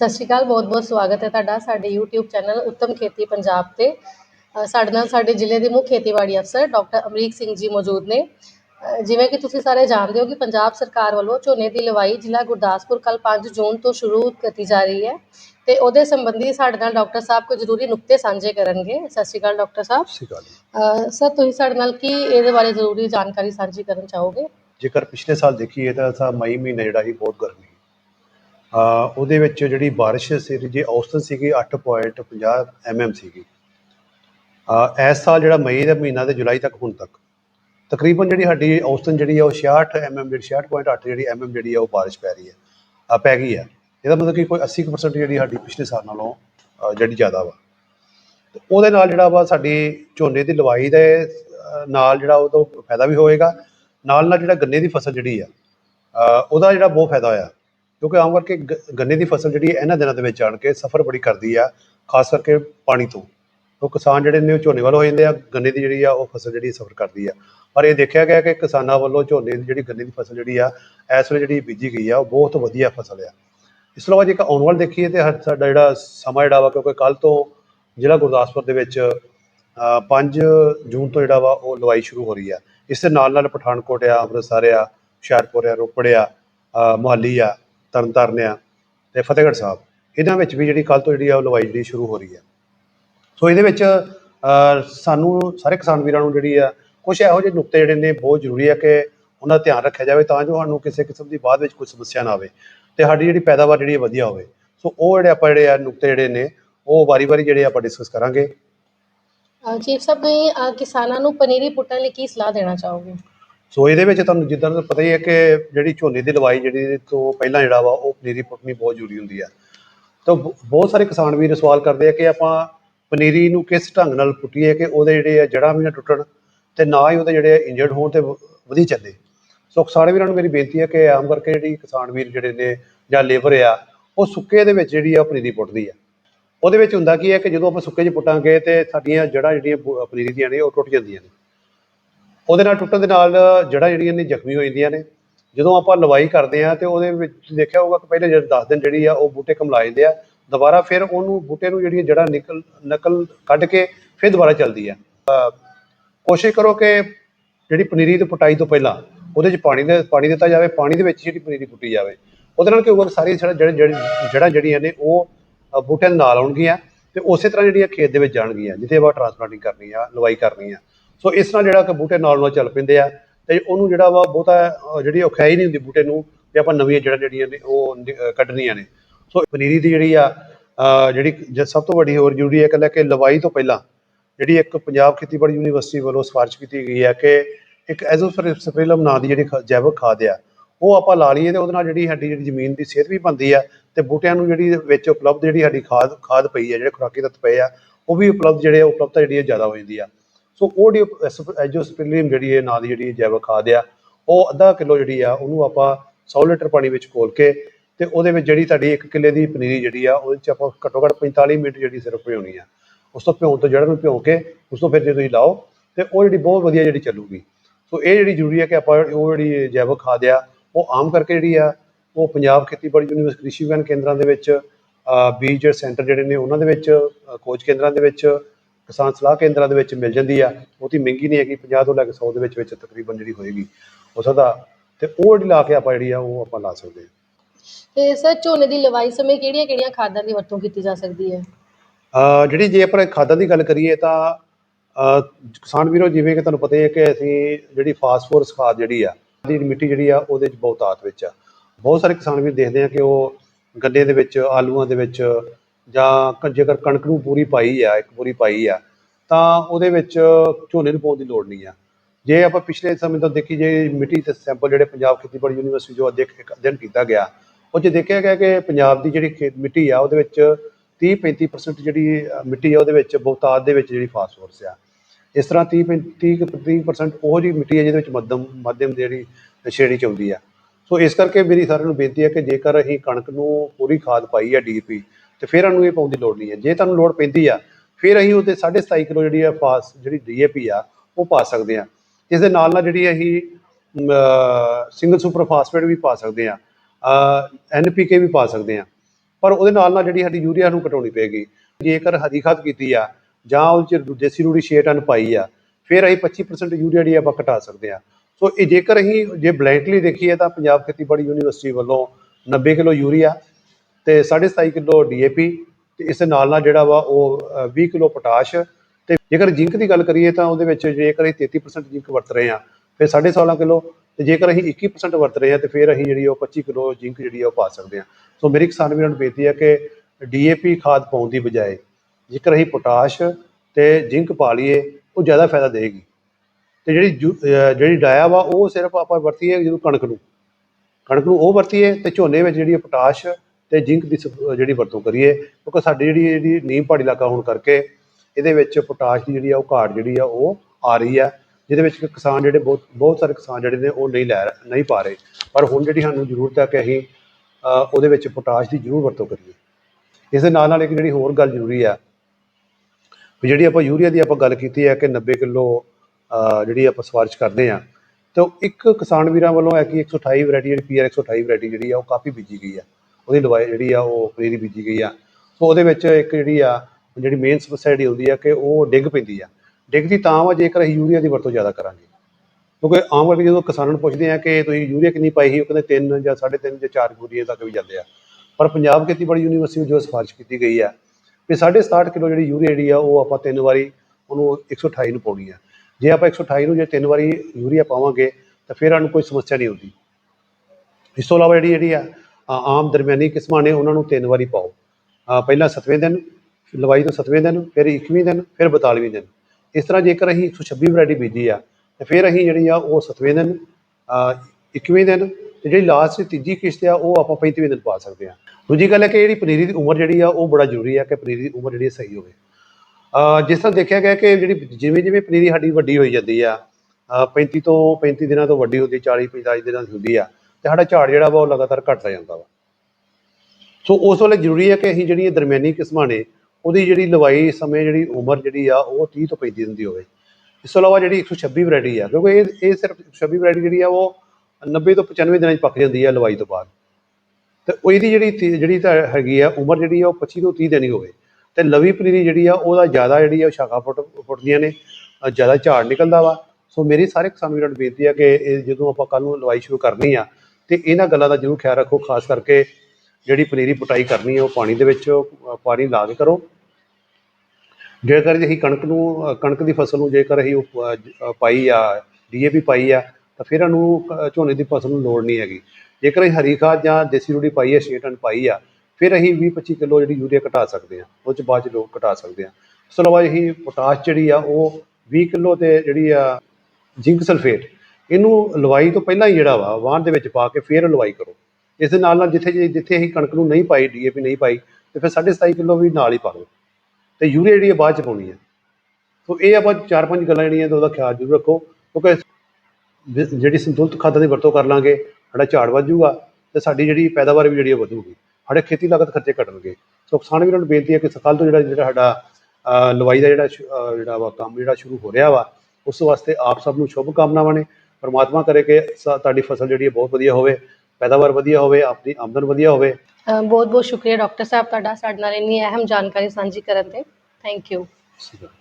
ਸਤਿ ਸ਼੍ਰੀ ਅਕਾਲ ਬਹੁਤ-ਬਹੁਤ ਸਵਾਗਤ ਹੈ ਤੁਹਾਡਾ ਸਾਡੇ YouTube ਚੈਨਲ ਉੱਤਮ ਖੇਤੀ ਪੰਜਾਬ ਤੇ। ਸਾਡੇ ਨਾਲ ਸਾਡੇ ਜ਼ਿਲ੍ਹੇ ਦੇ ਮੁੱਖ ਖੇਤੀਬਾੜੀ ਅਫਸਰ ਡਾਕਟਰ ਅਮਰੀਕ ਸਿੰਘ ਜੀ ਮੌਜੂਦ ਨੇ। ਜਿਵੇਂ ਕਿ ਤੁਸੀਂ ਸਾਰੇ ਜਾਣਦੇ ਹੋ ਕਿ ਪੰਜਾਬ ਸਰਕਾਰ ਵੱਲੋਂ ਝੋਨੇ ਦੀ ਲਵਾਈ ਜ਼ਿਲ੍ਹਾ ਗੁਰਦਾਸਪੁਰ ਕੱਲ 5 ਜੂਨ ਤੋਂ ਸ਼ੁਰੂ ਕੀਤੀ ਜਾ ਰਹੀ ਹੈ ਤੇ ਉਹਦੇ ਸੰਬੰਧੀ ਸਾਡੇ ਨਾਲ ਡਾਕਟਰ ਸਾਹਿਬ ਕੋਈ ਜ਼ਰੂਰੀ ਨੁਕਤੇ ਸਾਂਝੇ ਕਰਨਗੇ। ਸਤਿ ਸ਼੍ਰੀ ਅਕਾਲ ਡਾਕਟਰ ਸਾਹਿਬ। ਸਤਿ ਸ਼੍ਰੀ ਅਕਾਲ ਸਰ ਤੁਸੀਂ ਸਾਡੇ ਨਾਲ ਕੀ ਇਹਦੇ ਬਾਰੇ ਜ਼ਰੂਰੀ ਜਾਣਕਾਰੀ ਸਾਂਝੀ ਕਰਨ ਚਾਹੋਗੇ? ਜੇਕਰ ਪਿਛਲੇ ਸਾਲ ਦੇਖੀਏ ਤਾਂ ਸਾ ਮਈ ਮਹੀਨਾ ਜਿਹੜਾ ਸੀ ਬਹੁਤ ਗਰਮੀ। ਉਹਦੇ ਵਿੱਚ ਜਿਹੜੀ ਬਾਰਿਸ਼ ਸੀ, ਜੇ ਔਸਤਨ ਸੀਗੀ 8.50 ਐਮਐਮ ਸੀਗੀ। ਇਸ ਸਾਲ ਜਿਹੜਾ ਮਈ ਦਾ ਮਹੀਨਾ ਤੇ ਜੁਲਾਈ ਤੱਕ ਹੁਣ ਤੱਕ, ਤਕਰੀਬਨ ਜਿਹੜੀ ਸਾਡੀ ਔਸਤਨ ਜਿਹੜੀ ਆ ਉਹ 66 ਐਮਐਮ ਜਿਹੜੀ 66.8 ਜਿਹੜੀ ਐਮਐਮ ਜਿਹੜੀ ਆ ਉਹ ਬਾਰਿਸ਼ ਪੈ ਰਹੀ ਹੈ ਪੈ ਗਈ ਹੈ ਇਹਦਾ ਮਤਲਬ ਕਿ ਕੋਈ 80% ਜਿਹੜੀ ਸਾਡੀ ਪਿਛਲੇ ਸਾਲ ਨਾਲੋਂ ਜਿਹੜੀ ਜ਼ਿਆਦਾ ਵਾ। ਉਹਦੇ ਨਾਲ ਜਿਹੜਾ ਵਾ ਸਾਡੀ ਝੋਨੇ ਦੀ ਲਵਾਈ ਦੇ ਨਾਲ ਜਿਹੜਾ ਉਹ ਤੋਂ ਫਾਇਦਾ ਵੀ ਹੋਏਗਾ ਨਾਲ ਨਾਲ ਜਿਹੜਾ ਗੰਨੇ ਦੀ ਫਸਲ ਜਿਹੜੀ ਆ ਉਹਦਾ ਜਿਹੜਾ ਬਹੁਤ ਫਾਇਦਾ ਹੋਇਆ। ਕਿਉਂਕਿ ਆਮ ਕਰਕੇ ਗ- ਗੰਨੇ ਦੀ ਫਸਲ ਜਿਹੜੀ ਹੈ ਇਹਨਾਂ ਦਿਨਾਂ ਦੇ ਵਿੱਚ ਆਣ ਕੇ ਸਫਰ ਬੜੀ ਕਰਦੀ ਆ ਖਾਸ ਕਰਕੇ ਪਾਣੀ ਤੋਂ। ਉਹ ਕਿਸਾਨ ਜਿਹੜੇ ਨੇ ਉਹ ਝੋਨੇ ਵੱਲ ਹੋ ਜਾਂਦੇ ਆ ਗੰਨੇ ਦੀ ਜਿਹੜੀ ਆ ਉਹ ਫਸਲ ਜਿਹੜੀ ਸਫਰ ਕਰਦੀ ਆ। ਪਰ ਇਹ ਦੇਖਿਆ ਗਿਆ ਕਿ ਕਿਸਾਨਾਂ ਵੱਲੋਂ ਝੋਨੇ ਦੀ ਜਿਹੜੀ ਗੰਨੇ ਦੀ ਫਸਲ ਜਿਹੜੀ ਆ ਇਸ ਵੇਲੇ ਜਿਹੜੀ ਬੀਜੀ ਗਈ ਆ ਉਹ ਬਹੁਤ ਵਧੀਆ ਫਸਲ ਆ। ਇਸ ਤੋਂ ਇਲਾਵਾ ਜੇਕਰ ਆਉਣ ਵੱਲ ਦੇਖੀਏ ਤੇ ਹਰ ਸਾਡਾ ਜਿਹੜਾ ਸਮਾਂ ਜਿਹੜਾ ਵਾ ਕਿਉਂਕਿ ਕੱਲ ਤੋਂ ਜ਼ਿਲ੍ਹਾ ਗੁਰਦਾਸਪੁਰ ਦੇ ਵਿੱਚ ਅ, 5 ਜੂਨ ਤੋਂ ਜਿਹੜਾ ਵਾ ਉਹ ਲਵਾਈ ਸ਼ੁਰੂ ਹੋ ਰਹੀ ਆ। ਇਸ ਦੇ ਨਾਲ ਨਾਲ ਪਠਾਨਕੋਟ ਆ ਅੰਮ੍ਰਿਤਸਰ ਆ ਹੁਸ਼ਿਆਰਪੁਰ ਆ ਰੋਪੜ ਆ ਅ, ਮੁਹਾਲੀ ਆ ਤਰਨਤਾਰਨ ਆ ਤੇ ਫਤਿਹਗੜ੍ਹ ਸਾਹਿਬ। ਇਹਨਾਂ ਵਿੱਚ ਵੀ ਜਿਹੜੀ ਕੱਲ ਤੋਂ ਜਿਹੜੀ ਆ ਉਹ ਲਵਾਈ ਜਿਹੜੀ ਸ਼ੁਰੂ ਹੋ ਰਹੀ ਹੈ ਸੋ ਇਹਦੇ ਵਿੱਚ ਸਾਨੂੰ ਸਾਰੇ ਕਿਸਾਨ ਵੀਰਾਂ ਨੂੰ ਜਿਹੜੀ ਆ ਕੁਝ ਇਹੋ ਜਿਹੇ ਨੁਕਤੇ ਜਿਹੜੇ ਨੇ ਬਹੁਤ ਜ਼ਰੂਰੀ ਆ ਕਿ ਉਹਨਾਂ ਦਾ ਧਿਆਨ ਰੱਖਿਆ ਜਾਵੇ ਤਾਂ ਜੋ ਸਾਨੂੰ ਕਿਸੇ ਕਿਸਮ ਦੀ ਬਾਅਦ ਵਿੱਚ ਕੋਈ ਸਮੱਸਿਆ ਨਾ ਆਵੇ ਤੇ ਸਾਡੀ ਜਿਹੜੀ ਪੈਦਾਵਾਰ ਜਿਹੜੀ ਹੈ ਵਧੀਆ ਹੋਵੇ। ਸੋ ਉਹ ਜਿਹੜੇ ਆਪਾਂ ਜਿਹੜੇ ਆ ਨੁਕਤੇ ਜਿਹੜੇ ਨੇ, ਉਹ ਵਾਰੀ-ਵਾਰੀ ਜਿਹੜੇ ਆਪਾਂ ਡਿਸਕਸ ਕਰਾਂਗੇ। ਚੀਫ ਸਾਹਿਬ ਤੁਸੀਂ ਕਿਸਾਨਾਂ ਨੂੰ ਪਨੀਰੀ ਪੁੱਟਣ ਲਈ ਕੀ ਸਲਾਹ ਦੇਣਾ ਚਾਹੋਗੇ? ਸੋ ਇਹਦੇ ਵਿੱਚ ਤੁਹਾਨੂੰ ਜਿੱਦਾਂ ਦਾ ਪਤਾ ਹੀ ਹੈ ਕਿ ਜਿਹੜੀ ਝੋਨੇ ਦੀ ਲਵਾਈ ਜਿਹੜੀ ਤੋਂ ਪਹਿਲਾਂ ਜਿਹੜਾ ਵਾ, ਉਹ ਪਨੀਰੀ ਪੁੱਟਣੀ ਬਹੁਤ ਜ਼ਰੂਰੀ ਹੁੰਦੀ ਆ। ਤਾਂ ਬ- ਬਹੁਤ ਸਾਰੇ ਕਿਸਾਨ ਵੀਰ ਸਵਾਲ ਕਰਦੇ ਆ ਕਿ ਆਪਾਂ ਪਨੀਰੀ ਨੂੰ ਕਿਸ ਢੰਗ ਨਾਲ ਪੁੱਟੀਏ ਕਿ ਉਹਦੇ ਜਿਹੜੇ ਆ ਜੜ੍ਹਾਂ ਵੀ ਨਾ ਟੁੱਟਣ ਤੇ ਨਾ ਹੀ ਉਹਦੇ ਜਿਹੜੇ ਇੰਜਰਡ ਹੋਣ ਤੇ ਵ- ਵਧੀ ਚੱਲੇ। ਸੋ ਕਿਸਾਨ ਵੀਰਾਂ ਨੂੰ ਮੇਰੀ ਬੇਨਤੀ ਹੈ ਕਿ ਆਮ ਕਰਕੇ ਜਿਹੜੀ ਕਿਸਾਨ ਵੀਰ ਜਿਹੜੇ ਨੇ ਜਾਂ ਲੇਬਰ ਆ, ਉਹ ਸੁੱਕੇ ਦੇ ਵਿੱਚ ਜਿਹੜੀ ਆ ਉਹ ਪਨੀਰੀ ਪੁੱਟਦੀ ਆ। ਉਹਦੇ ਵਿੱਚ ਹੁੰਦਾ ਕੀ ਹੈ ਕਿ ਜਦੋਂ ਆਪਾਂ ਸੁੱਕੇ 'ਚ ਪੁੱਟਾਂਗੇ ਤੇ ਸਾਡੀਆਂ ਜੜ੍ਹਾਂ ਜਿਹੜੀਆਂ ਪਨੀਰੀ ਦੀਆਂ ਨੇ ਉਹ ਟੁੱਟ ਜਾਂਦੀਆਂ ਨੇ। ਉਹਦੇ ਨਾਲ ਟੁੱਟਣ ਦੇ ਨਾਲ ਜੜ੍ਹਾਂ ਜਿਹੜੀਆਂ ਨੇ ਜ਼ਖਮੀ ਹੋ ਜਾਂਦੀਆਂ ਨੇ। ਜਦੋਂ ਆਪਾਂ ਲਵਾਈ ਕਰਦੇ ਆ ਤੇ ਉਹਦੇ ਵਿੱਚ ਦੇਖਿਆ ਹੋਊਗਾ ਕਿ ਪਹਿਲੇ ਜਿਹੜੇ 10 ਦਿਨ ਜਿਹੜੀ ਆ ਉਹ ਬੂਟੇ ਕਮਲਾ ਜਾਂਦੇ ਆ। ਦੁਬਾਰਾ ਫਿਰ ਉਹਨੂੰ ਬੂਟੇ ਨੂੰ ਜਿਹੜੀਆਂ ਜੜ੍ਹਾਂ ਨਿਕਲ ਨਕਲ ਕੱਢ ਕੇ ਫਿਰ ਦੁਬਾਰਾ ਚੱਲਦੀ ਆ। ਕੋਸ਼ਿਸ਼ ਕਰੋ ਕਿ ਜਿਹੜੀ ਪਨੀਰੀ ਤੇ ਪਟਾਈ ਤੋਂ ਪਹਿਲਾਂ ਉਹਦੇ 'ਚ ਪਾਣੀ ਦੇ ਪਾਣੀ ਦਿੱਤਾ ਜਾਵੇ ਪਾਣੀ ਦੇ ਵਿੱਚ ਜਿਹੜੀ ਪਨੀਰੀ ਪੁੱਟੀ ਜਾਵੇ। ਉਹਦੇ ਨਾਲ ਕੀ ਹੋਊਗਾ ਸਾਰੀ ਜੜ੍ਹਾਂ ਜਿਹੜੀ ਜੜ੍ਹਾਂ ਜਿਹੜੀਆਂ ਨੇ ਉਹ ਅ, ਬੂਟਿਆਂ ਦੇ ਨਾਲ ਆਉਣਗੀਆਂ ਤੇ ਉਸੇ ਤਰ੍ਹਾਂ ਜਿਹੜੀਆਂ ਖੇਤ ਦੇ ਵਿੱਚ ਜਾਣਗੀਆਂ ਜਿੱਥੇ ਆਪਾਂ ਟਰਾਂਸਪਲਾਂਟਿੰਗ ਕਰਨੀ ਆ ਲਵਾਈ ਕਰਨੀ ਆ ਸੋ ਇਸ ਨਾਲ ਜਿਹੜਾ ਕਿ ਬੂਟੇ ਨਾਲ ਨਾਲ ਚੱਲ ਪੈਂਦੇ ਆ ਤੇ ਉਹਨੂੰ ਜਿਹੜਾ ਵਾ ਬਹੁਤਾ ਅ, ਜਿਹੜੀ ਔਖਾਈ ਨਹੀਂ ਹੁੰਦੀ ਬੂਟੇ ਨੂੰ ਤੇ ਆਪਾਂ ਨਵੀਆਂ ਜੜ੍ਹਾਂ ਜਿਹੜੀਆਂ ਨੇ ਉਹ ਕੱਢਣੀਆਂ ਨੇ। ਸੋ ਪਨੀਰੀ ਦੀ ਜਿਹੜੀ ਆ ਜਿਹੜੀ ਜ- ਸਭ ਤੋਂ ਵੱਡੀ ਹੋਰ ਜ਼ਰੂਰੀ ਹੈ ਕਹਿੰਦਾ ਕਿ ਲਵਾਈ ਤੋਂ ਪਹਿਲਾਂ ਜਿਹੜੀ ਇੱਕ ਪੰਜਾਬ ਖੇਤੀਬਾੜੀ ਯੂਨੀਵਰਸਿਟੀ ਵੱਲੋਂ ਸਿਫਾਰਿਸ਼ ਕੀਤੀ ਗਈ ਹੈ ਕਿ ਇੱਕ ਐਜ਼ੋਸਪ੍ਰਿਲਮ ਨਾਂ ਦੀ ਜਿਹੜੀ ਖ- ਜੈਵਿਕ ਖਾਦ ਆ ਉਹ ਆਪਾਂ ਲਾ ਲਈਏ ਤੇ ਉਹਦੇ ਨਾਲ ਜਿਹੜੀ ਸਾਡੀ ਜਿਹੜੀ ਜ਼ਮੀਨ ਦੀ ਸਿਹਤ ਵੀ ਬਣਦੀ ਆ ਤੇ ਬੂਟਿਆਂ ਨੂੰ ਜਿਹੜੀ ਵਿੱਚ ਉਪਲਬਧ ਜਿਹੜੀ ਸਾਡੀ ਖਾਦ ਖਾਦ ਪਈ ਆ ਜਿਹੜੇ ਖੁਰਾਕੀ ਤੱਤ ਪਏ ਆ ਉਹ ਵੀ ਉਪਲਬਧ ਜਿਹੜੇ ਆ, ਉਪਲਬਧਤਾ ਜਿਹੜੀ ਆ ਜ਼ਿਆਦਾ ਹੋ ਜਾਂਦੀ ਆ। ਸੋ ਉਹ ਜਿਹੜੀ ਐਜੋਸਪ੍ਰਿਲਮ ਜਿਹੜੀ ਹੈ ਨਾਂ ਦੀ ਜਿਹੜੀ ਜੈਵਿਕ ਖਾਦ ਆ ਉਹ ਅੱਧਾ ਕਿਲੋ ਜਿਹੜੀ ਆ ਉਹਨੂੰ ਆਪਾਂ 100 ਲੀਟਰ ਪਾਣੀ ਵਿੱਚ ਘੋਲ ਕੇ ਤੇ ਉਹਦੇ ਵਿੱਚ ਜਿਹੜੀ ਤੁਹਾਡੀ 1 ਕਿੱਲੇ ਦੀ ਪਨੀਰੀ ਜਿਹੜੀ ਆ ਉਹਦੇ ਚ ਆਪਾਂ ਘੱਟੋ ਘੱਟ 45 ਮਿੰਟ ਜਿਹੜੀ ਸਿਰਫ ਭਿਉਣੀ ਆ। ਉਸ ਤੋਂ ਭਿਉਣ ਤੋਂ ਜੜ੍ਹਾਂ ਨੂੰ ਭਿਉਂ ਕੇ ਉਸ ਤੋਂ ਫਿਰ ਜੇ ਤੁਸੀਂ ਲਾਓ ਤੇ ਉਹ ਜਿਹੜੀ ਬਹੁਤ ਵਧੀਆ ਜਿਹੜੀ ਚੱਲੂਗੀ। ਸੋ ਇਹ ਜਿਹੜੀ ਜ਼ਰੂਰੀ ਹੈ ਕਿ ਆਪਾਂ ਉਹ ਜਿਹੜੀ ਜੈਵਿਕ ਖਾਦ ਆ ਉਹ ਆਮ ਕਰਕੇ ਜਿਹੜੀ ਆ ਉਹ ਪੰਜਾਬ ਖੇਤੀਬਾੜੀ ਯੂਨੀਵਰਸਿਟੀ ਕ੍ਰਿਸ਼ੀ ਵਿਗਿਆਨ ਕੇਂਦਰਾਂ ਦੇ ਵਿੱਚ ਅ, ਬੀਜ ਸੈਂਟਰ ਜਿਹੜੇ ਨੇ ਉਹਨਾਂ ਦੇ ਵਿੱਚ ਅ, ਕੇਂਦਰਾਂ ਦੇ ਵਿੱਚ ਕਿਸਾਨ ਸਲਾਹ ਕੇਂਦਰਾਂ ਦੇ ਵਿੱਚ ਮਿਲ ਜਾਂਦੀ ਆ ਬਹੁਤੀ ਮਹਿੰਗੀ ਨਹੀਂ ਹੈਗੀ 50 ਤੋਂ ਲੈ ਕੇ 100 ਦੇ ਵਿੱਚ ਵਿੱਚ ਤਕਰੀਬਨ ਜਿਹੜੀ ਹੋਏਗੀ ਹੋ ਸਕਦਾ ਤੇ ਉਹ ਜਿਹੜੀ ਲਾ ਕੇ ਆਪਾਂ ਜਿਹੜੀ ਆ ਉਹ ਆਪਾਂ ਲਾ ਸਕਦੇ ਹਾਂ। ਤੇ ਸਰ ਝੋਨੇ ਦੀ ਲਵਾਈ ਸਮੇਂ ਕਿਹੜੀਆਂ-ਕਿਹੜੀਆਂ ਖਾਦਾਂ ਦੀ ਵਰਤੋਂ ਕੀਤੀ ਜਾ ਸਕਦੀ ਹੈ? ਅਹ ਜਿਹੜੀ ਜੇ ਆਪਾਂ ਖਾਦਾਂ ਦੀ ਗੱਲ ਕਰੀਏ ਤਾਂ ਕਿਸਾਨ ਵੀਰੋ ਜਿਵੇਂ ਕਿ ਤੁਹਾਨੂੰ ਪਤਾ ਹੀ ਹੈ ਕਿ ਅਸੀਂ ਜਿਹੜੀ ਫਾਸਫੋਰਸ ਖਾਦ ਜਿਹੜੀ ਆ ਦੀ ਮਿੱਟੀ ਜਿਹੜੀ ਆ ਉਹਦੇ ਚ ਬਹੁਤਾਤ ਵਿੱਚ ਆ। ਬਹੁਤ ਸਾਰੇ ਕਿਸਾਨ ਵੀਰ ਦੇਖਦੇ ਆ ਕਿ ਉਹ ਗੰਨੇ ਦੇ ਵਿੱਚ ਆਲੂਆਂ ਦੇ ਵਿੱਚ ਜਾਂ ਕ- ਜੇਕਰ ਕਣਕ ਨੂੰ ਪੂਰੀ ਪਾਈ ਆ, ਇੱਕ ਪੂਰੀ ਪਾਈ ਆ, ਤਾਂ ਉਹਦੇ ਵਿੱਚ ਝੋਨੇ ਨੂੰ ਪਾਉਣ ਦੀ ਲੋੜ ਨਹੀਂ ਆ। ਜੇ ਆਪਾਂ ਪਿਛਲੇ ਸਮੇਂ ਤੋਂ ਦੇਖੀ ਜੇ ਮਿੱਟੀ ਦੇ ਸੈਂਪਲ ਜਿਹੜੇ ਪੰਜਾਬ ਖੇਤੀਬਾੜੀ ਯੂਨੀਵਰਸਿਟੀ ਜੋ ਅਧਿਕ ਇੱਕ ਅਧਿਐਨ ਕੀਤਾ ਗਿਆ, ਉਹ 'ਚ ਦੇਖਿਆ ਗਿਆ ਕਿ ਪੰਜਾਬ ਦੀ ਜਿਹੜੀ ਖੇਤ ਮਿੱਟੀ ਆ, ਉਹਦੇ ਵਿੱਚ 30 35% ਜਿਹੜੀ ਮਿੱਟੀ ਆ, ਉਹਦੇ ਵਿੱਚ ਬਹੁਤਾਤ ਦੇ ਵਿੱਚ ਜਿਹੜੀ ਫਾਸਫੋਰਸ ਆ। ਇਸ ਤਰ੍ਹਾਂ 30 35 30% ਉਹ ਜਿਹੀ ਮਿੱਟੀ ਹੈ ਜਿਹਦੇ ਵਿੱਚ ਮੱਧਮ ਮੱਧਮ ਜਿਹੜੀ ਸ਼੍ਰੇਣੀ ਚ ਆਉਂਦੀ ਆ। ਸੋ ਇਸ ਕਰਕੇ ਮੇਰੀ ਸਾਰਿਆਂ ਨੂੰ ਬੇਨਤੀ ਹੈ ਕਿ ਜੇਕਰ ਅਸੀਂ ਕਣਕ ਨੂੰ ਪੂਰੀ ਖਾਦ ਪਾਈ ਆ ਡੀਏਪੀ ਤੇ ਫਿਰ ਉਹਨੂੰ ਇਹ ਪਾਉਣ ਦੀ ਲੋੜ ਨਹੀਂ ਹੈ। ਜੇ ਤੁਹਾਨੂੰ ਲੋੜ ਪੈਂਦੀ ਆ, ਫਿਰ ਅਸੀਂ ਉਹਤੇ 27.5 ਕਿਲੋ ਜਿਹੜੀ ਆ ਫਾਸ, ਜਿਹੜੀ ਡੀਏਪੀ ਆ, ਉਹ ਪਾ ਸਕਦੇ ਆ। ਇਸ ਦੇ ਨਾਲ ਨਾਲ ਜਿਹੜੀ ਅਸੀਂ ਸਿੰਗਲ ਸੁਪਰ ਫਾਸਫੇਟ ਵੀ ਪਾ ਸਕਦੇ ਆ। ਐਨਪੀਕੇ ਵੀ ਪਾ ਸਕਦੇ ਆ। ਪਰ ਉਹਦੇ ਨਾਲ ਨਾਲ ਜਿਹੜੀ ਸਾਡੀ ਯੂਰੀਆ ਨੂੰ ਘਟਾਉਣੀ ਪਏਗੀ। ਜੇਕਰ ਹਰੀ ਖਾਦ ਕੀਤੀ ਆ, ਜਾਂ ਉਹ ਚ ਦੇਸੀ ਰੂੜੀ 6 ਟਨ ਪਾਈ ਆ, ਫਿਰ ਅਸੀਂ 25% ਯੂਰੀਆ ਜਿਹੜੀ ਆਪਾਂ ਘਟਾ ਸਕਦੇ ਆ। ਸੋ ਇਹ ਜੇਕਰ ਅਸੀਂ, ਜੇ ਬਲੈਂਕਲੀ ਦੇਖੀਏ ਤਾਂ ਪੰਜਾਬ ਖੇਤੀਬਾੜੀ ਯੂਨੀਵਰਸਿਟੀ ਵੱਲੋਂ 90 ਕਿਲੋ ਯੂਰੀਆ ਤੇ 27.5 ਕਿਲੋ ਡੀਏਪੀ ਤੇ ਇਸ ਦੇ ਨਾਲ ਨਾਲ ਜਿਹੜਾ ਵਾ ਉਹ ਅ, 20 ਕਿਲੋ ਪੋਟਾਸ਼ ਤੇ ਜੇਕਰ ਜ਼ਿੰਕ ਦੀ ਗੱਲ ਕਰੀਏ ਤਾਂ ਉਹਦੇ ਵਿੱਚ ਜੇਕਰ ਅਸੀਂ 33% ਜ਼ਿੰਕ ਵਰਤ ਰਹੇ ਆ ਫਿਰ 16.5 ਕਿਲੋ ਤੇ ਜੇਕਰ ਅਸੀਂ 21% ਵਰਤ ਰਹੇ ਆ ਤੇ ਫਿਰ ਅਸੀਂ ਜਿਹੜੀ ਉਹ 25 ਕਿਲੋ ਜ਼ਿੰਕ ਜਿਹੜੀ ਆ ਉਹ ਪਾ ਸਕਦੇ ਆ ਸੋ ਮੇਰੀ ਕਿਸਾਨ ਵੀਰਾਂ ਨੂੰ ਬੇਨਤੀ ਹੈ ਕਿ ਡੀਏਪੀ ਖਾਦ ਪਾਉਣ ਦੀ ਬਜਾਏ ਜੇਕਰ ਅਸੀਂ ਪੋਟਾਸ਼ ਤੇ ਜ਼ਿੰਕ ਪਾ ਲਈਏ ਉਹ ਜ਼ਿਆਦਾ ਫਾਇਦਾ ਦੇਗੀ ਤੇ ਜਿਹੜੀ ਜੂ- ਜਿਹੜੀ ਡਾਇਆ ਵਾ ਉਹ ਸਿਰਫ ਆਪਾਂ ਵਰਤੀਏ ਜਦੋਂ ਕਣਕ ਨੂੰ। ਕਣਕ ਨੂੰ ਉਹ ਵਰਤੀਏ ਤੇ ਝੋਨੇ ਵਿੱਚ ਜਿਹੜੀ ਪੋਟਾਸ਼ ਤੇ ਜ਼ਿੰਕ ਦੀ ਸਪ- ਜਿਹੜੀ ਵਰਤੋਂ ਕਰੀਏ, ਕਿਉਂਕਿ ਸਾਡੀ ਜਿਹੜੀ ਜਿਹੜੀ ਨੀਮ ਪਹਾੜੀ ਇਲਾਕਾ ਹੋਣ ਕਰਕੇ ਇਹਦੇ ਵਿੱਚ ਪੋਟਾਸ਼ ਦੀ ਜਿਹੜੀ ਆ, ਉਹ ਘਾਟ ਜਿਹੜੀ ਆ, ਉਹ ਆ ਰਹੀ ਆ, ਜਿਹਦੇ ਵਿੱਚ ਕਿਸਾਨ ਜਿਹੜੇ ਬਹੁਤ ਬਹੁਤ ਸਾਰੇ ਕਿਸਾਨ ਜਿਹੜੇ ਨੇ, ਉਹ ਨਹੀਂ ਲੈ ਨਹੀਂ ਪਾ ਰਹੇ। ਪਰ ਹੁਣ ਜਿਹੜੀ ਸਾਨੂੰ ਜ਼ਰੂਰਤ ਹੈ ਕਿ ਅਸੀਂ ਉਹਦੇ ਵਿੱਚ ਪੋਟਾਸ਼ ਦੀ ਜ਼ਰੂਰ ਵਰਤੋਂ ਕਰੀਏ। ਇਸ ਦੇ ਨਾਲ ਨਾਲ ਇੱਕ ਜਿਹੜੀ ਹੋਰ ਗੱਲ ਜ਼ਰੂਰੀ ਆ, ਵੀ ਜਿਹੜੀ ਆਪਾਂ ਯੂਰੀਆ ਦੀ ਆਪਾਂ ਗੱਲ ਕੀਤੀ ਹੈ ਕਿ 90 ਕਿਲੋ ਜਿਹੜੀ ਆਪਾਂ ਸਿਫਾਰਿਸ਼ ਕਰਦੇ ਆ, ਤਾਂ ਇੱਕ ਕਿਸਾਨ ਵੀਰਾਂ ਵੱਲੋਂ ਹੈ ਕਿ 128 ਵੈਰਾਈਟੀ ਜਿਹੜੀ ਪੀਆਰ 128 ਵੈਰਾਈਟੀ ਜਿਹੜੀ ਆ, ਉਹ ਕਾਫੀ ਬੀਜੀ ਗਈ ਆ। ਉਹਦੀ ਦਵਾਈ ਜਿਹੜੀ ਆ ਉਹ ਪਨੀਰੀ ਬੀਜੀ ਗਈ ਆ। ਸੋ ਉਹਦੇ ਵਿੱਚ ਇੱਕ ਜਿਹੜੀ ਆ, ਜਿਹੜੀ ਮੇਨ ਸਮੱਸਿਆ ਜਿਹੜੀ ਹੁੰਦੀ ਆ ਕਿ ਉਹ ਡਿੱਗ ਪੈਂਦੀ ਆ। ਡਿੱਗਦੀ ਤਾਂ ਵਾ ਜੇਕਰ ਅਸੀਂ ਯੂਰੀਆ ਦੀ ਵਰਤੋਂ ਜ਼ਿਆਦਾ ਕਰਾਂਗੇ। ਕਿਉਂਕਿ ਆਮ ਕਰਕੇ ਜਦੋਂ ਕਿਸਾਨਾਂ ਨੂੰ ਪੁੱਛਦੇ ਆ ਕਿ ਤੁਸੀਂ ਯੂਰੀਆ ਕਿੰਨੀ ਪਾਈ ਸੀ, ਉਹ ਕਹਿੰਦੇ 3 ਜਾਂ 3.5 ਜਾਂ 4 ਯੂਰੀਆ ਤੱਕ ਵੀ ਜਾਂਦੇ ਆ। ਪਰ ਪੰਜਾਬ ਖੇਤੀਬਾੜੀ ਯੂਨੀਵਰਸਿਟੀ ਜੋ ਸਿਫਾਰਿਸ਼ ਕੀਤੀ ਗਈ ਆ ਵੀ 67 ਕਿਲੋ ਜਿਹੜੀ ਯੂਰੀਆ ਜਿਹੜੀ ਆ, ਉਹ ਆਪਾਂ ਤਿੰਨ ਵਾਰੀ ਉਹਨੂੰ 128 ਨੂੰ ਪਾਉਣੀ ਆ। ਜੇ ਆਪਾਂ 128 ਨੂੰ ਜੇ ਤਿੰਨ ਵਾਰੀ ਯੂਰੀਆ ਪਾਵਾਂਗੇ, ਤਾਂ ਫਿਰ ਸਾਨੂੰ ਕੋਈ ਸਮੱਸਿਆ ਨਹੀਂ ਆਉਂਦੀ। ਇਸ ਤੋਂ ਇਲਾਵਾ ਜਿਹੜੀ ਜਿਹੜੀ ਆ- ਆਮ ਦਰਮਿਆਨੀ ਕਿਸਮਾਂ ਨੇ ਉਹਨਾਂ ਨੂੰ ਤਿੰਨ ਵਾਰੀ ਪਾਓ। ਪਹਿਲਾਂ 7ਵੇਂ ਦਿਨ ਲਵਾਈ ਤੋਂ 7ਵੇਂ ਦਿਨ ਫਿਰ 21ਵੇਂ ਦਿਨ ਫਿਰ 42ਵੇਂ ਦਿਨ। ਇਸ ਤਰ੍ਹਾਂ ਜੇਕਰ ਅਸੀਂ 126 ਵੈਰਾਈਟੀ ਬੀਜੀ ਆ ਤੇ ਫਿਰ ਅਸੀਂ ਜਿਹੜੀ ਆ ਉਹ 7ਵੇਂ ਦਿਨ ਆ, 21ਵੇਂ ਦਿਨ ਤੇ ਜਿਹੜੀ ਲਾਸਟ ਤੀਜੀ ਕਿਸ਼ਤ ਆ ਉਹ ਆਪਾਂ 35ਵੇਂ ਦਿਨ ਪਾ ਸਕਦੇ ਆ। ਦੂਜੀ ਗੱਲ ਹੈ ਕਿ ਜਿਹੜੀ ਪਨੀਰੀ ਦੀ ਉਮਰ ਜਿਹੜੀ ਆ ਉਹ ਬੜਾ ਜ਼ਰੂਰੀ ਆ ਕਿ ਪਨੀਰੀ ਦੀ ਉਮਰ ਜਿਹੜੀ ਆ ਸਹੀ ਹੋਵੇ। ਜਿਸ ਤਰ੍ਹਾਂ ਦੇਖਿਆ ਗਿਆ ਕਿ ਜਿਹੜੀ ਜਿਵੇਂ ਜਿਵੇਂ ਪਨੀਰੀ ਸਾਡੀ ਵੱਡੀ ਹੋਈ ਜਾਂਦੀ ਆ ਅਹ 35 ਤੋਂ 35 ਦਿਨਾਂ ਤੋਂ ਵੱਡੀ ਹੁੰਦੀ 40 45 ਦਿਨਾਂ ਦੀ ਹੁੰਦੀ ਆ ਤੇ ਸਾਡਾ ਝਾੜ ਜਿਹੜਾ ਵਾ ਉਹ ਲਗਾਤਾਰ ਘਟਦਾ ਜਾਂਦਾ ਵਾ। ਸੋ ਉਸ ਵੇਲੇ ਜ਼ਰੂਰੀ ਹੈ ਕਿ ਅਸੀਂ ਜਿਹੜੀਆਂ ਦਰਮਿਆਨੀ ਕਿਸਮਾਂ ਨੇ, ਉਹਦੀ ਜਿਹੜੀ ਲਵਾਈ ਸਮੇਂ ਜਿਹੜੀ ਉਮਰ ਜਿਹੜੀ ਆ, ਉਹ 30 ਤੋਂ 35 ਦਿਨ ਦੀ ਹੋਵੇ। ਇਸ ਤੋਂ ਇਲਾਵਾ ਜਿਹੜੀ 126 ਵੈਰਾਈਟੀ ਆ, ਕਿਉਂਕਿ ਇਹ ਇਹ ਸਿਰਫ 126 ਵੈਰਾਈਟੀ ਜਿਹੜੀ ਆ, ਉਹ 90 ਤੋਂ 95 ਦਿਨਾਂ 'ਚ ਪੱਕ ਜਾਂਦੀ ਆ ਲਵਾਈ ਤੋਂ ਬਾਅਦ। ਤੇ ਉਹ ਇਹਦੀ ਜਿਹੜੀ ਤੀ- ਜਿਹੜੀ ਤਾਂ ਹੈਗੀ ਆ, ਉਮਰ ਜਿਹੜੀ ਆ, ਉਹ 25 ਤੋਂ 30 ਦਿਨ ਹੀ ਹੋਵੇ। ਤੇ ਲਵੀ ਪਨੀਰੀ ਜਿਹੜੀ ਆ, ਉਹਦਾ ਜ਼ਿਆਦਾ ਜਿਹੜੀ ਆ, ਉਹ ਸ਼ਾਖਾ ਫੁੱਟ, ਫੁੱਟਦੀਆਂ ਨੇ ਜ਼ਿਆਦਾ ਝਾੜ ਨਿਕਲਦਾ ਵਾ। ਸੋ ਮੇਰੀ ਸਾਰੇ ਕਿਸਾਨ ਵੀਰਾਂ ਨੂੰ ਬੇਨਤੀ ਆ ਕਿ ਇਹ ਜਦੋਂ ਆਪਾਂ ਕੱਲ ਨੂੰ ਲਵਾਈ ਸ਼ੁਰੂ ਕਰਨੀ ਆ ਤੇ ਇਹਨਾਂ ਗੱਲਾਂ ਦਾ ਜ਼ਰੂਰ ਖਿਆਲ ਰੱਖੋ ਖਾਸ ਕਰਕੇ ਜਿਹੜੀ ਪਨੀਰੀ ਪੁਟਾਈ ਕਰਨੀ ਆ ਉਹ ਪਾਣੀ ਦੇ ਵਿੱਚ ਪਾਣੀ ਲਾ ਕੇ ਕਰੋ। ਜੇਕਰ ਅਸੀਂ ਕਣਕ ਨੂੰ ਕਣਕ ਦੀ ਫਸਲ ਨੂੰ ਜੇਕਰ ਅਸੀਂ ਉਹ ਪ- ਅ, ਪਾਈ ਆ ਡੀਏਪੀ ਪਾਈ ਆ ਤਾਂ ਫਿਰ ਇਹਨੂੰ ਝੋਨੇ ਦੀ ਫਸਲ ਨੂੰ ਲੋੜ ਨਹੀਂ ਹੈਗੀ। ਜੇਕਰ ਅਸੀਂ ਹਰੀ ਖਾਦ ਜਾਂ ਦੇਸੀ ਰੂੜੀ ਪਾਈ ਆ 6 ਟਨ ਪਾਈ ਆ ਫਿਰ ਅਸੀਂ 20 25 ਕਿਲੋ ਜਿਹੜੀ ਯੂਰੀਆ ਘਟਾ ਸਕਦੇ ਆ ਉਹ ਚ ਬਾਅਦ ਚ ਲੋਕ ਘਟਾ ਸਕਦੇ ਆ ਇਸ ਤੋਂ ਇਲਾਵਾ ਅਸੀਂ ਪੋਟਾਸ਼ ਜਿਹੜੀ ਆ ਉਹ 20 ਕਿਲੋ ਤੇ ਜਿਹੜੀ ਆ ਜ਼ਿੰਕ ਸਲਫੇਟ ਇਹਨੂੰ ਲਵਾਈ ਤੋਂ ਪਹਿਲਾਂ ਹੀ ਜਿਹੜਾ ਵਾ ਵਾਹਣ ਦੇ ਵਿੱਚ ਪਾ ਕੇ ਫਿਰ ਲਵਾਈ ਕਰੋ। ਇਸ ਦੇ ਨਾਲ ਨਾਲ ਜਿੱਥੇ ਜਿੱਥੇ ਅਸੀਂ ਕਣਕ ਨੂੰ ਨਹੀਂ ਪਾਈ ਡੀਏਪੀ ਨਹੀਂ ਪਾਈ, ਤੇ ਫਿਰ 27.5 ਕਿਲੋ ਵੀ ਨਾਲ ਹੀ ਪਾ ਲਓ ਤੇ ਯੂਰੀਆ ਜਿਹੜੀ ਆ ਬਾਅਦ ਚ ਪਾਉਣੀ ਹੈ ਸੋ ਇਹ ਆਪਾਂ ਚਾਰ ਪੰਜ ਗੱਲਾਂ ਜਿਹੜੀਆਂ ਤੇ ਉਹਦਾ ਖਿਆਲ ਜ਼ਰੂਰ ਰੱਖੋ, ਕਿਉਂਕਿ ਜਿਹੜੀ ਸੰਤੁਲਿਤ ਖਾਦਾਂ ਦੀ ਵਰਤੋਂ ਕਰ ਲਾਂਗੇ, ਸਾਡਾ ਝਾੜ ਵੱਧ ਜਾਊਗਾ, ਤੇ ਸਾਡੀ ਜਿਹੜੀ ਪੈਦਾਵਾਰ ਵੀ ਜਿਹੜੀ ਆ ਵਧੂਗੀ। ਸਾਡੇ ਖੇਤੀ ਲਾਗਤ ਖਰਚੇ ਘਟਣਗੇ। ਸੋ ਕਿਸਾਨ ਵੀਰਾਂ ਨੂੰ ਬੇਨਤੀ ਹੈ ਕਿ ਕੱਲ੍ਹ ਤੋਂ ਜਿਹੜਾ ਜਿਹੜਾ ਸਾਡਾ ਲਵਾਈ ਦਾ ਜਿਹੜਾ ਜਿਹੜਾ ਵਾ ਕੰਮ ਜਿਹੜਾ ਸ਼ੁਰੂ ਹੋ ਰਿਹਾ ਵਾ, ਉਸ ਵਾਸਤੇ ਆਪ ਸਭ ਨੂੰ ਸ਼ੁਭ ਕਾਮਨਾਵਾਂ ਨੇ। ਪਰਮਾਤਮਾ ਕਰੇ ਕਿ ਸ- ਤੁਹਾਡੀ ਫਸਲ ਜਿਹੜੀ ਹੈ ਬਹੁਤ ਵਧੀਆ ਹੋਵੇ ਪੈਦਾਵਾਰ ਵਧੀਆ ਹੋਵੇ ਆਪਣੀ ਆਮਦਨ ਵਧੀਆ ਹੋਵੇ। ਬਹੁਤ ਬਹੁਤ ਸ਼ੁਕਰੀਆ ਡਾਕਟਰ ਸਾਹਿਬ ਤੁਹਾਡਾ ਸਾਡੇ ਨਾਲ ਇੰਨੀ ਅਹਿਮ ਜਾਣਕਾਰੀ ਸਾਂਝੀ ਕਰਨ ਤੇ। ਥੈਂਕ ਯੂ ਸਤਿ ਸ਼੍ਰੀ ਅਕਾਲ।